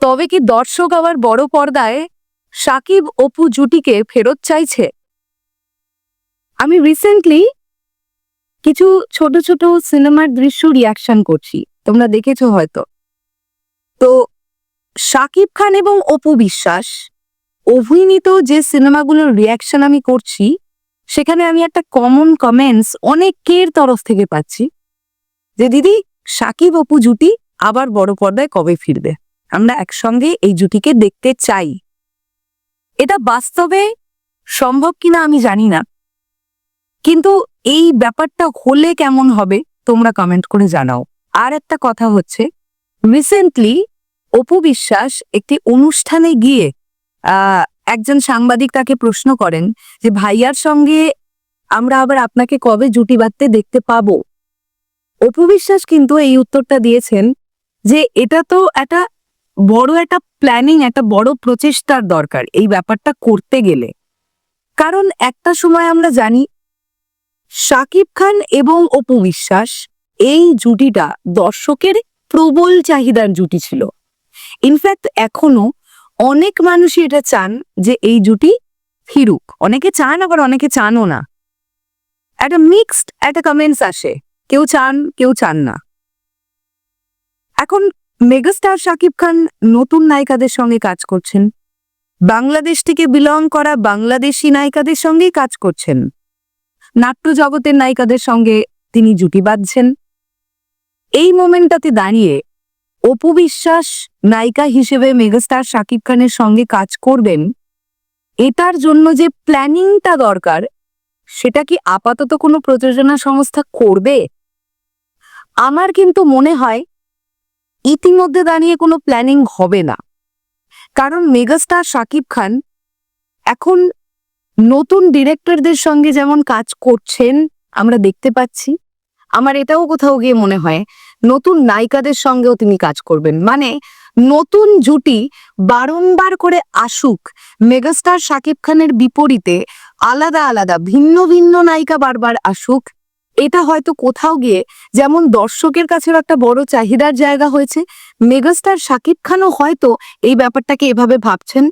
তবে কি দর্শক আবার বড় পর্দায় সাকিব অপু জুটিকে ফেরত চাইছে? আমি রিসেন্টলি কিছু ছোট ছোট সিনেমার দৃশ্য রিয়াকশন করছি, তোমরা দেখেছ হয়তো। তো সাকিব খান এবং অপু বিশ্বাস, অভিনীত যে সিনেমাগুলোর রিয়াকশন আমি করছি, সেখানে আমি একটা কমন কমেন্টস অনেকের তরফ থেকে পাচ্ছি যে, দিদি, সাকিব অপু জুটি আবার বড় পর্দায় কবে ফিরবে? আমরা একসঙ্গে এই জুটিকে দেখতে চাই। এটা বাস্তবে সম্ভব কিনা আমি জানি না। কিন্তু এই ব্যাপারটা হলে কেমন হবে তোমরা কমেন্ট করে জানাও। আর একটা কথা হচ্ছে রিসেন্টলি অপু বিশ্বাস একটি অনুষ্ঠানে গিয়ে একজন সাংবাদিক তাকে প্রশ্ন করেন যে, ভাইয়ার সঙ্গে আমরা আবার আপনাকে কবে জুটি বাঁধতে দেখতে পাবো? অপু বিশ্বাস কিন্তু এই উত্তরটা দিয়েছেন যে, এটা তো একটা বড় একটা প্ল্যানিং একটা বড় প্রচেষ্টার দরকার এই ব্যাপারটা করতে গেলে। কারণ একটা সময় আমরা জানি শাকিব খান এবং অপু বিশ্বাস এই জুটিটা দর্শকের প্রবল চাহিদার জুটি ছিল। ইনফ্যাক্ট এখনও অনেক মানুষই এটা চান যে এই জুটি ফিরুক। অনেকে চান, আবার অনেকে চানও না। একটা মিক্সড একটা কমেন্টস আসে। কেউ চান কেউ চান না। এখন মেগাস্টার শাকিব খান নতুন নায়িকাদের সঙ্গে কাজ করছেন। বাংলাদেশ থেকে বিলং করা বাংলাদেশি নায়িকাদের সঙ্গেই কাজ করছেন। নাট্য জগতের নায়িকাদের সঙ্গে তিনি জুটি বাঁধছেন। এই মোমেন্টটাতে দাঁড়িয়ে অপু বিশ্বাস নায়িকা হিসেবে মেগাস্টার শাকিব খানের সঙ্গে কাজ করবেন। এটার জন্য যে প্ল্যানিংটা দরকার, সেটা কি আপাতত কোনো প্রযোজনা সংস্থা করবে? আমার কিন্তু মনে হয় ইতিমধ্যে দাঁড়িয়ে কোনো প্ল্যানিং হবে না। কারণ মেগাস্টার শাকিব খান এখন নতুন ডিরেক্টরদের সঙ্গে যেমন কাজ করছেন, আমরা দেখতে পাচ্ছি। আমার এটাও কোথাও গিয়ে মনে হয়, নতুন নায়িকাদের সঙ্গেও তিনি কাজ করবেন। মানে নতুন জুটি বারংবার করে আসুক মেগাস্টার শাকিব খানের বিপরীতে আলাদা আলাদা, ভিন্ন ভিন্ন নায়িকা বারবার আসুক এটা হয়তো কোথাও গিয়ে যেমন দর্শকের কাছেও একটা বড় চাহিদার জায়গা হয়েছে, মেগাস্টার শাকিব খানও হয়তো এই ব্যাপারটাকে এভাবে ভাবছেন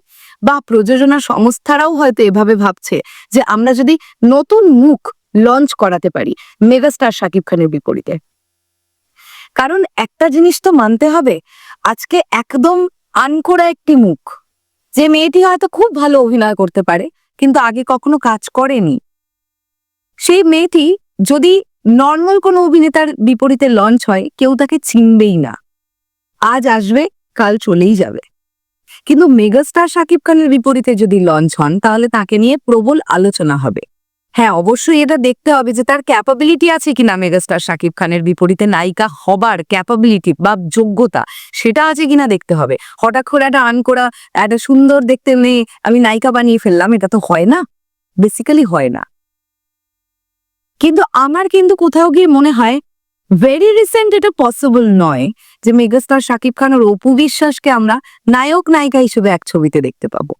বা প্রযোজনা সংস্থারাও হয়তো এভাবে ভাবছে যে আমরা যদি নতুন মুখ লঞ্চ করাতে পারি মেগাস্টার শাকিব খানের বিপরীতে। কারণ একটা জিনিস তো মানতে হবে, আজকে একদম আনকোড়া একটি মুখ, যে মেয়েটি হয়তো খুব ভালো অভিনয় করতে পারে, কিন্তু আগে কখনো কাজ করেনি। সেই মেয়েটি যদি নর্মাল কোনো অভিনেতার বিপরীতে লঞ্চ হয়, কেউ তাকে চিনবেই না। আজ আসবে, কাল চলেই যাবে। কিন্তু মেগাস্টার শাকিব খানের বিপরীতে যদি লঞ্চ হন, তাহলে তাকে নিয়ে প্রবল আলোচনা হবে। হ্যাঁ অবশ্যই এটা দেখতে হবে যে তার ক্যাপাবিলিটি আছে কিনা মেগাস্টার শাকিব খানের বিপরীতে নায়িকা হবার ক্যাপাবিলিটি বা যোগ্যতা, সেটা আছে কিনা দেখতে হবে। হঠাৎ করে একটা আন করা একটা সুন্দর দেখতে মেয়ে আমি নায়িকা বানিয়ে ফেললাম, এটা তো হয় না। বেসিক্যালি হয় না। কিন্তু আমার কিন্তু কোথাও গিয়ে মনে হয় ভেরি রিসেন্ট এটা পসিবল নয় যে মেগাস্টার শাকিব খান আর অপু বিশ্বাসকে আমরা নায়ক নায়িকা হিসেবে এক ছবিতে দেখতে পাবো।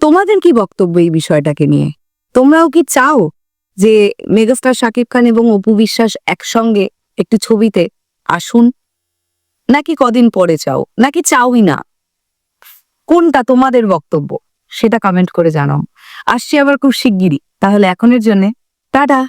তোমাদের কি বক্তব্য এই বিষয়টাকে নিয়ে? তোমরাও কি চাও যে মেগাস্টার শাকিব খান এবং অপু বিশ্বাস একসঙ্গে একটি ছবিতে আসুন? নাকি কদিন পরে চাও? নাকি চাওই না? কোনটা তোমাদের বক্তব্য? সেটা কমেন্ট করে জানাও। আসছি আবার খুব শিগগিরই। তাহলে এখনের জন্যে টাটা।